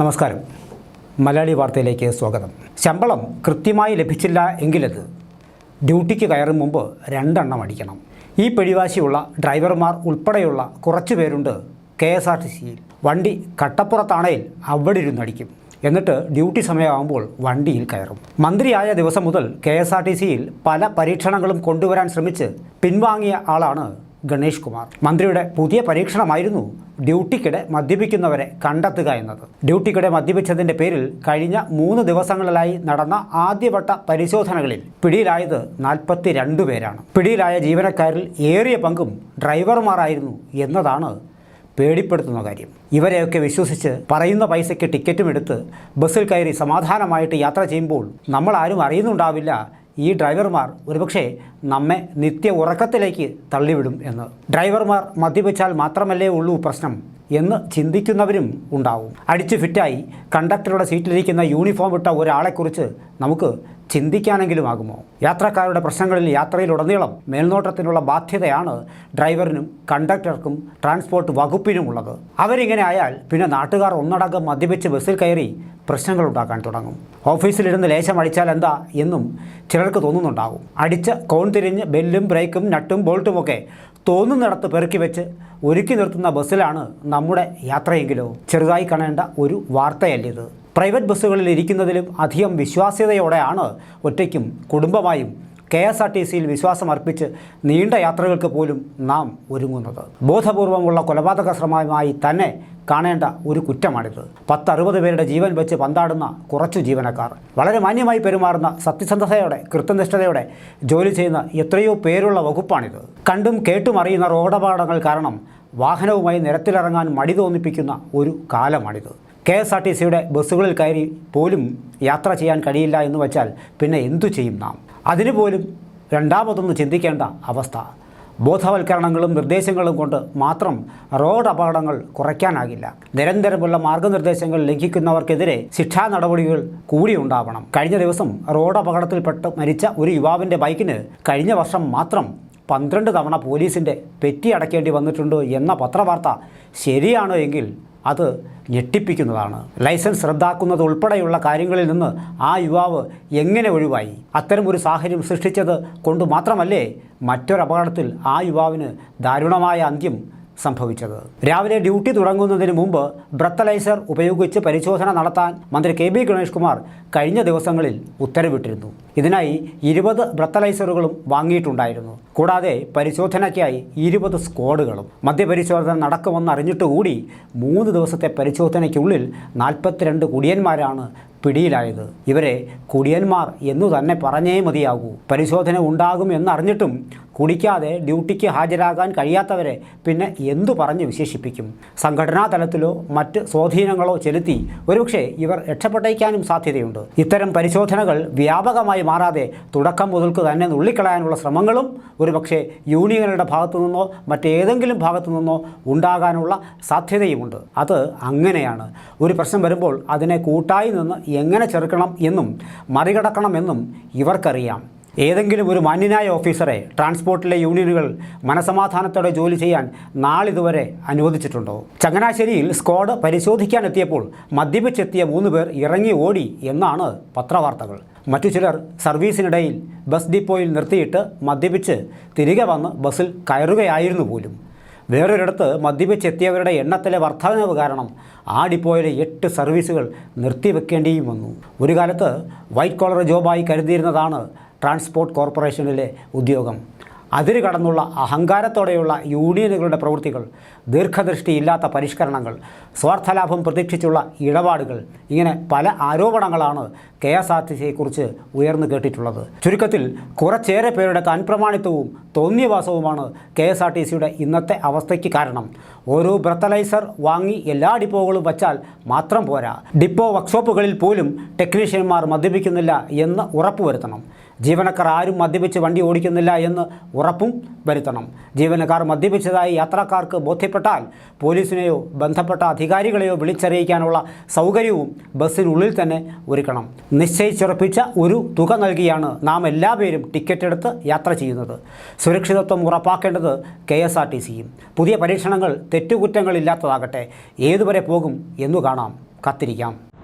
നമസ്കാരം. മലയാളി വാർത്തയിലേക്ക് സ്വാഗതം. ശമ്പളം കൃത്യമായി ലഭിച്ചില്ല എങ്കിലത് ഡ്യൂട്ടിക്ക് കയറും മുമ്പ് രണ്ടെണ്ണം അടിക്കണം. ഈ പിടിവാശിയുള്ള ഡ്രൈവർമാർ ഉൾപ്പെടെയുള്ള കുറച്ചു പേരുണ്ട് കെ എസ് ആർ ടി സിയിൽ. വണ്ടി കട്ടപ്പുറത്താണേൽ അവിടെ ഇരുന്നടിക്കും എന്നിട്ട് ഡ്യൂട്ടി സമയമാകുമ്പോൾ വണ്ടിയിൽ കയറും. മന്ത്രിയായ ദിവസം മുതൽ കെ എസ് ആർ ടി സിയിൽ പല പരീക്ഷണങ്ങളും കൊണ്ടുവരാൻ ശ്രമിച്ച് പിൻവാങ്ങിയ ആളാണ് ഗണേഷ് കുമാർ. മന്ത്രിയുടെ പുതിയ പരീക്ഷണമായിരുന്നു ഡ്യൂട്ടിക്കിടെ മദ്യപിക്കുന്നവരെ കണ്ടെത്തുക എന്നത്. ഡ്യൂട്ടിക്കിടെ മദ്യപിച്ചതിന്റെ പേരിൽ കഴിഞ്ഞ മൂന്ന് ദിവസങ്ങളിലായി നടന്ന ആദ്യവട്ട പരിശോധനകളിൽ പിടിയിലായത് നാൽപ്പത്തി രണ്ട് പേരാണ്. പിടിയിലായ ജീവനക്കാരിൽ ഏറിയ പങ്കും ഡ്രൈവർമാരായിരുന്നു എന്നതാണ് പേടിപ്പെടുത്തുന്ന കാര്യം. ഇവരെയൊക്കെ വിശ്വസിച്ച് പറയുന്ന പൈസയ്ക്ക് ടിക്കറ്റും എടുത്ത് ബസ്സിൽ കയറി സമാധാനമായിട്ട് യാത്ര ചെയ്യുമ്പോൾ നമ്മൾ ആരും അറിയുന്നുണ്ടാവില്ല ഈ ഡ്രൈവർമാർ ഒരുപക്ഷെ നമ്മെ നിത്യ ഉറക്കത്തിലേക്ക് തള്ളിവിടും എന്ന്. ഡ്രൈവർമാർ മദ്യപിച്ചാൽ മാത്രമല്ലേ ഉള്ളൂ പ്രശ്നം എന്ന് ചിന്തിക്കുന്നവരും ഉണ്ടാവും. അടിച്ച് ഫിറ്റായി കണ്ടക്ടറുടെ സീറ്റിലിരിക്കുന്ന യൂണിഫോം ഇട്ട ഒരാളെക്കുറിച്ച് നമുക്ക് ചിന്തിക്കാനെങ്കിലും ആകുമോ? യാത്രക്കാരുടെ പ്രശ്നങ്ങളിൽ യാത്രയിലുടനീളം മേൽനോട്ടത്തിനുള്ള ബാധ്യതയാണ് ഡ്രൈവറിനും കണ്ടക്ടർക്കും ട്രാൻസ്പോർട്ട് വകുപ്പിനുമുള്ളത്. അവരിങ്ങനെ ആയാൽ പിന്നെ നാട്ടുകാർ ഒന്നടങ്കം മദ്യപിച്ച് ബസ്സിൽ കയറി പ്രശ്നങ്ങൾ ഉണ്ടാക്കാൻ തുടങ്ങും. ഓഫീസിലിരുന്ന് ലേശം അടിച്ചാൽ എന്താ എന്നും ചിലർക്ക് തോന്നുന്നുണ്ടാകും. അടിച്ച് കോൺ തിരിഞ്ഞ് ബെല്ലും ബ്രേക്കും നട്ടും ബോൾട്ടുമൊക്കെ തോന്നുന്നിടത്ത് പെറുക്കി വെച്ച് ഒരുക്കി നിർത്തുന്ന ബസ്സിലാണ് നമ്മുടെ യാത്രയെങ്കിലോ ചെറുതായി കാണേണ്ട ഒരു വാർത്തയല്ലിത്. പ്രൈവറ്റ് ബസ്സുകളിൽ ഇരിക്കുന്നതിലും അധികം വിശ്വാസ്യതയോടെയാണ് ഒറ്റയ്ക്കും കുടുംബമായും കെ എസ് ആർ ടി സിയിൽ വിശ്വാസം അർപ്പിച്ച് നീണ്ട യാത്രകൾക്ക് പോലും നാം ഒരുങ്ങുന്നത്. ബോധപൂർവമുള്ള കൊലപാതക ശ്രമമായി തന്നെ കാണേണ്ട ഒരു കുറ്റമാണിത്. പത്തറുപത് പേരുടെ ജീവൻ വെച്ച് പന്താടുന്ന കുറച്ചു ജീവനക്കാർ. വളരെ മാന്യമായി പെരുമാറുന്ന സത്യസന്ധതയോടെ കൃത്യനിഷ്ഠതയോടെ ജോലി ചെയ്യുന്ന എത്രയോ പേരുള്ള വകുപ്പാണിത്. കണ്ടും കേട്ടും അറിയുന്ന റോഡപകടങ്ങൾ കാരണം വാഹനവുമായി നിരത്തിലിറങ്ങാൻ മടി തോന്നിപ്പിക്കുന്ന ഒരു കാലമാണിത്. കെ എസ് ആർ ടി സിയുടെ ബസ്സുകളിൽ കയറി പോലും യാത്ര ചെയ്യാൻ കഴിയില്ല എന്ന് വച്ചാൽ പിന്നെ എന്തു ചെയ്യും നാം? അതിനു പോലും രണ്ടാമതൊന്ന് ചിന്തിക്കേണ്ട അവസ്ഥ. ബോധവൽക്കരണങ്ങളും നിർദ്ദേശങ്ങളും കൊണ്ട് മാത്രം റോഡ് അപകടങ്ങൾ കുറയ്ക്കാനാകില്ല. നിരന്തരമുള്ള മാർഗനിർദ്ദേശങ്ങൾ ലംഘിക്കുന്നവർക്കെതിരെ ശിക്ഷാ നടപടികൾ കൂടി ഉണ്ടാവണം. കഴിഞ്ഞ ദിവസം റോഡ് അപകടത്തിൽപ്പെട്ട് മരിച്ച ഒരു യുവാവിന്റെ ബൈക്കിന് കഴിഞ്ഞ വർഷം മാത്രം പന്ത്രണ്ട് തവണ പോലീസിന്റെ പെറ്റി അടയ്ക്കേണ്ടി വന്നിട്ടുണ്ട് എന്ന പത്രവാർത്ത ശരിയാണോ എങ്കിൽ അത് ഞെട്ടിപ്പിക്കുന്നതാണ്. ലൈസൻസ് റദ്ദാക്കുന്നത് ഉൾപ്പെടെയുള്ള കാര്യങ്ങളിൽ നിന്ന് ആ യുവാവ് എങ്ങനെ ഒഴിവായി? അത്തരമൊരു സാഹചര്യം സൃഷ്ടിച്ചത് കൊണ്ട് മാത്രമല്ലേ മറ്റൊരപകടത്തിൽ ആ യുവാവിന് ദാരുണമായ അന്ത്യം സംഭവിച്ചത്. രാവിലെ ഡ്യൂട്ടി തുടങ്ങുന്നതിന് മുമ്പ് ബ്രത്തലൈസർ ഉപയോഗിച്ച് പരിശോധന നടത്താൻ മന്ത്രി കെ ബി ഗണേഷ് കുമാർ കഴിഞ്ഞ ദിവസങ്ങളിൽ ഉത്തരവിട്ടിരുന്നു. ഇതിനായി ഇരുപത് ബ്രത്തലൈസറുകളും വാങ്ങിയിട്ടുണ്ടായിരുന്നു. കൂടാതെ പരിശോധനയ്ക്കായി ഇരുപത് സ്ക്വാഡുകളും. മദ്യപരിശോധന നടക്കുമെന്ന് അറിഞ്ഞിട്ടുകൂടി മൂന്ന് ദിവസത്തെ പരിശോധനയ്ക്കുള്ളിൽ നാൽപ്പത്തിരണ്ട് കുടിയന്മാരാണ് പിടിയിലായത്. ഇവരെ കുടിയന്മാർ എന്നു തന്നെ പറഞ്ഞേ മതിയാകൂ. പരിശോധന ഉണ്ടാകും എന്നറിഞ്ഞിട്ടും കുടിക്കാതെ ഡ്യൂട്ടിക്ക് ഹാജരാകാൻ കഴിയാത്തവരെ പിന്നെ എന്തു പറഞ്ഞ് വിശേഷിപ്പിക്കും? സംഘടനാ തലത്തിലോ മറ്റ് സ്വാധീനങ്ങളോ ചെലുത്തി ഒരുപക്ഷെ ഇവർ രക്ഷപ്പെട്ടേക്കാനും സാധ്യതയുണ്ട്. ഇത്തരം പരിശോധനകൾ വ്യാപകമായി മാറാതെ തുടക്കം മുതൽക്ക് തന്നെ നുള്ളിക്കളയാനുള്ള ശ്രമങ്ങളും ഒരുപക്ഷെ യൂണിയനുകളുടെ ഭാഗത്തു നിന്നോ മറ്റേതെങ്കിലും ഭാഗത്തു നിന്നോ ഉണ്ടാകാനുള്ള സാധ്യതയുമുണ്ട്. അത് അങ്ങനെയാണ്. ഒരു പ്രശ്നം വരുമ്പോൾ അതിനെ കൂട്ടായി നിന്ന് എങ്ങനെ ചെറുക്കണം എന്നും മറികടക്കണമെന്നും ഇവർക്കറിയാം. ഏതെങ്കിലും ഒരു മാന്യനായ ഓഫീസറെ ട്രാൻസ്പോർട്ടിലെ യൂണിയനുകൾ മനസമാധാനത്തോടെ ജോലി ചെയ്യാൻ നാളിതുവരെ അനുവദിച്ചിട്ടുണ്ടോ? ചങ്ങനാശ്ശേരിയിൽ സ്ക്വാഡ് പരിശോധിക്കാനെത്തിയപ്പോൾ മദ്യപിച്ചെത്തിയ മൂന്ന് പേർ ഇറങ്ങി ഓടി എന്നാണ് പത്രവാർത്തകൾ. മറ്റു ചിലർ സർവീസിനിടയിൽ ബസ് ഡിപ്പോയിൽ നിർത്തിയിട്ട് മദ്യപിച്ച് തിരികെ വന്ന് ബസ്സിൽ കയറുകയായിരുന്നു പോലും. വേറൊരിടത്ത് മദ്യപിച്ചെത്തിയവരുടെ എണ്ണത്തിലെ വർധനവ് കാരണം ആ ഡിപ്പോയിലെ എട്ട് സർവീസുകൾ നിർത്തിവെക്കേണ്ടിയും വന്നു. ഒരു കാലത്ത് വൈറ്റ് കോളർ ജോബായി കരുതിയിരുന്നതാണ് ട്രാൻസ്പോർട്ട് കോർപ്പറേഷനിലെ ഉദ്യോഗം. അതിര് കടന്നുള്ള അഹങ്കാരത്തോടെയുള്ള യൂണിയനുകളുടെ പ്രവൃത്തികൾ ദീർഘദൃഷ്ടിയില്ലാത്ത പരിഷ്കരണങ്ങൾ സ്വാർത്ഥലാഭം പ്രതീക്ഷിച്ചുള്ള ഇടപാടുകൾ ഇങ്ങനെ പല ആരോപണങ്ങളാണ് കെ എസ് ആർ ടി സിയെക്കുറിച്ച് ഉയർന്നു കേട്ടിട്ടുള്ളത്. ചുരുക്കത്തിൽ കുറച്ചേറെ പേരുടെ താൻപ്രമാണിത്വവും തോന്നിയവാസവുമാണ് കെ എസ് ആർ ടി സിയുടെ ഇന്നത്തെ അവസ്ഥയ്ക്ക് കാരണം. ഓരോ ബ്രത്തലൈസർ വാങ്ങി എല്ലാ ഡിപ്പോകളും വച്ചാൽ മാത്രം പോരാ. ഡിപ്പോ വർക്ക്ഷോപ്പുകളിൽ പോലും ടെക്നീഷ്യന്മാർ മദ്യപിക്കുന്നില്ല എന്ന് ഉറപ്പുവരുത്തണം. ജീവനക്കാർ ആരും മദ്യപിച്ച് വണ്ടി ഓടിക്കുന്നില്ല എന്ന് ഉറപ്പും വരുത്തണം. ജീവനക്കാർ മദ്യപിച്ചതായി യാത്രക്കാർക്ക് ബോധ്യപ്പെട്ടാൽ പോലീസിനെയോ ബന്ധപ്പെട്ട അധികാരികളെയോ വിളിച്ചറിയിക്കാനുള്ള സൗകര്യവും ബസ്സിനുള്ളിൽ തന്നെ ഒരുക്കണം. നിശ്ചയിച്ചുറപ്പിച്ച ഒരു തുക നൽകിയാണ് നാം എല്ലാ പേരും ടിക്കറ്റ് എടുത്ത് യാത്ര ചെയ്യുന്നത്. സുരക്ഷിതത്വം ഉറപ്പാക്കേണ്ടത് കെ എസ് ആർ ടി സിയും പുതിയ പരീക്ഷണങ്ങൾ തെറ്റുകുറ്റങ്ങളില്ലാത്തതാകട്ടെ. ഏതുവരെ പോകും എന്നു കാണാം. കത്തിരിക്കാം.